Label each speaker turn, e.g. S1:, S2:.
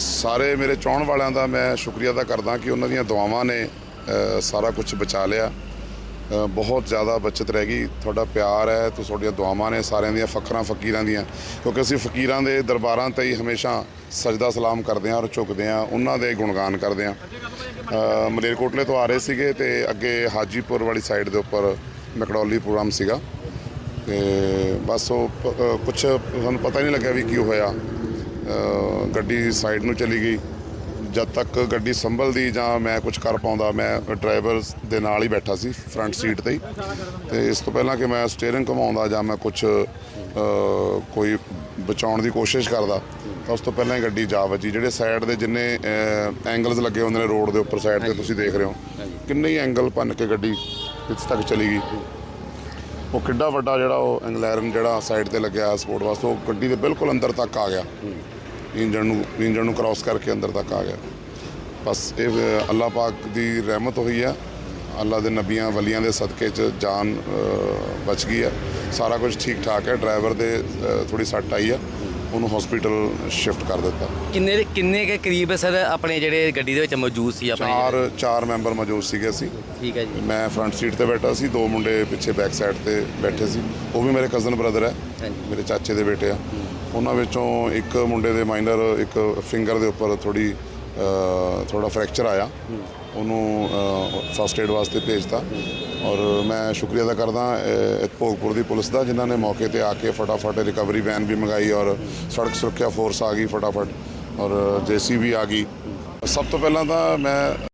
S1: ਸਾਰੇ ਮੇਰੇ ਚਾਹਣ ਵਾਲਿਆਂ ਦਾ ਮੈਂ ਸ਼ੁਕਰੀਆ ਅਦਾ ਕਰਦਾ ਕਿ ਉਹਨਾਂ ਦੀਆਂ ਦੁਆਵਾਂ ਨੇ ਸਾਰਾ ਕੁਝ ਬਚਾ ਲਿਆ। ਬਹੁਤ ਜ਼ਿਆਦਾ ਬਚਤ ਰਹਿ ਗਈ। ਤੁਹਾਡਾ ਪਿਆਰ ਹੈ, ਤੇ, ਤੁਹਾਡੀਆਂ ਦੁਆਵਾਂ ਨੇ ਸਾਰਿਆਂ ਦੀਆਂ ਫਕਰਾਂ ਫਕੀਰਾਂ ਦੀਆਂ। ਕਿਉਂਕਿ ਅਸੀਂ ਫਕੀਰਾਂ ਦੇ ਦਰਬਾਰਾਂ ਤੇ ਹੀ ਹਮੇਸ਼ਾ ਸਜਦਾ ਸਲਾਮ ਕਰਦੇ ਹਾਂ ਔਰ ਝੁਕਦੇ ਹਾਂ, ਉਹਨਾਂ ਦੇ ਗੁਣਗਾਨ ਕਰਦੇ ਹਾਂ। ਮਲੇਰਕੋਟਲੇ ਤੋਂ ਆ ਰਹੇ ਸੀਗੇ ਤੇ ਅੱਗੇ ਹਾਜੀਪੁਰ ਵਾਲੀ ਸਾਈਡ ਦੇ ਉੱਪਰ ਮਕੜੌਲੀ ਪ੍ਰੋਗਰਾਮ ਸੀਗਾ। ਤੇ ਬਸ ਉਹ ਕੁਝ ਸਾਨੂੰ ਪਤਾ ਹੀ ਨਹੀਂ ਲੱਗਿਆ ਵੀ ਕੀ ਹੋਇਆ। ਗੱਡੀ ਸਾਈਡ ਨੂੰ ਚਲੀ ਗਈ। ਜਦ ਤੱਕ ਗੱਡੀ ਸੰਭਲਦੀ ਜਾਂ ਮੈਂ ਕੁਝ ਕਰ ਪਾਉਂਦਾ, ਮੈਂ ਡਰਾਈਵਰ ਦੇ ਨਾਲ ਹੀ ਬੈਠਾ ਸੀ ਫਰੰਟ ਸੀਟ ਤੇ ਹੀ। ਤੇ ਇਸ ਤੋਂ ਪਹਿਲਾਂ ਕਿ ਮੈਂ ਸਟੀਅਰਿੰਗ ਘੁਮਾਉਂਦਾ ਜਾਂ ਮੈਂ ਕੁਝ ਕੋਈ ਬਚਾਉਣ ਦੀ ਕੋਸ਼ਿਸ਼ ਕਰਦਾ, ਤਾਂ ਉਸ ਤੋਂ ਪਹਿਲਾਂ ਹੀ ਗੱਡੀ ਜਾ ਵੱਜੀ। ਜਿਹੜੇ ਸਾਈਡ ਦੇ ਜਿੰਨੇ ਐਂਗਲਸ ਲੱਗੇ ਹੁੰਦੇ ਨੇ ਰੋਡ ਦੇ ਉੱਪਰ ਸਾਈਡ ਤੇ, ਤੁਸੀਂ ਦੇਖ ਰਹੇ ਹੋ। ਕਿੰਨੇ ਹੀ ਐਂਗਲ ਭੰਨ ਕੇ ਗੱਡੀ ਇੱਥੇ ਤੱਕ ਚਲੀ ਗਈ। ਉਹ ਕਿੱਡਾ ਵੱਡਾ ਜਿਹੜਾ ਉਹ ਐਂਗਲੈਰਨ ਜਿਹੜਾ ਸਾਈਡ ਤੇ ਲੱਗਿਆ ਸਪੋਰਟ ਵਾਸਤੇ, ਉਹ ਗੱਡੀ ਦੇ ਬਿਲਕੁਲ ਅੰਦਰ ਤੱਕ ਆ ਗਿਆ। ਇੰਜਣ ਨੂੰ ਇੰਜਣ ਨੂੰ ਕ੍ਰਾਸ ਕਰਕੇ ਅੰਦਰ ਤੱਕ ਆ ਗਿਆ। ਬਸ ਇਹ ਅੱਲਾਹ ਪਾਕ ਦੀ ਰਹਿਮਤ ਹੋਈ ਆ। ਅੱਲਾਹ ਦੇ ਨਬੀਆਂ ਵਲੀਆਂ ਦੇ ਸਦਕੇ 'ਚ ਜਾਨ ਬਚ ਗਈ ਆ। ਸਾਰਾ ਕੁਝ ਠੀਕ ਠਾਕ ਹੈ ਡਰਾਈਵਰ ਦੇ ਥੋੜੀ ਸੱਟ ਆਈ ਆ। ਉਹਨੂੰ ਹਸਪੀਟਲ ਸ਼ਿਫਟ ਕਰ ਦਿੱਤਾ।
S2: ਕਿੰਨੇ ਕਿੰਨੇ ਕੇ ਕਰੀਬ ਸਰ ਆਪਣੇ ਜਿਹੜੇ ਗੱਡੀ ਦੇ ਵਿੱਚ ਮੌਜੂਦ ਸੀ ਆਪਣੇ
S1: ਚਾਰ ਚਾਰ ਮੈਂਬਰ ਮੌਜੂਦ ਸੀਗੇ ਸੀ
S2: ਠੀਕ ਹੈ ਜੀ।
S1: ਮੈਂ ਫਰੰਟ ਸੀਟ ਤੇ ਬੈਠਾ ਸੀ। ਦੋ ਮੁੰਡੇ ਪਿੱਛੇ ਬੈਕ ਸਾਈਡ ਤੇ ਬੈਠੇ ਸੀ। ਉਹ ਵੀ ਮੇਰੇ ਕਜ਼ਨ ਬ੍ਰਦਰ ਹੈ। ਮੇਰੇ ਚਾਚੇ ਦੇ ਬੇਟੇ ਆ। ਉਹਨਾਂ ਵਿੱਚੋਂ ਇੱਕ ਮੁੰਡੇ ਦੇ ਮਾਈਨਰ, ਇੱਕ ਫਿੰਗਰ ਦੇ ਉੱਪਰ ਥੋੜੀ ਥੋੜਾ ਫ੍ਰੈਕਚਰ ਆਇਆ। ਉਹਨੂੰ ਫਸਟ ਏਡ ਵਾਸਤੇ ਭੇਜਤਾ। ਔਰ ਮੈਂ ਸ਼ੁਕਰੀਆ ਅਦਾ ਕਰਦਾ ਭੋਗਪੁਰ ਦੀ ਪੁਲਿਸ ਦਾ, ਜਿਨ੍ਹਾਂ ਨੇ ਮੌਕੇ ਤੇ ਆ ਕੇ ਫਟਾਫਟ ਰਿਕਵਰੀ ਵੈਨ ਵੀ ਮੰਗਾਈ ਔਰ ਸੜਕ ਸੁਰੱਖਿਆ ਫੋਰਸ ਆ ਗਈ ਫਟਾਫਟ। ਔਰ ਜੇਸੀਬੀ ਆ ਗਈ। ਸਭ ਤੋਂ ਪਹਿਲਾਂ ਤਾਂ ਮੈਂ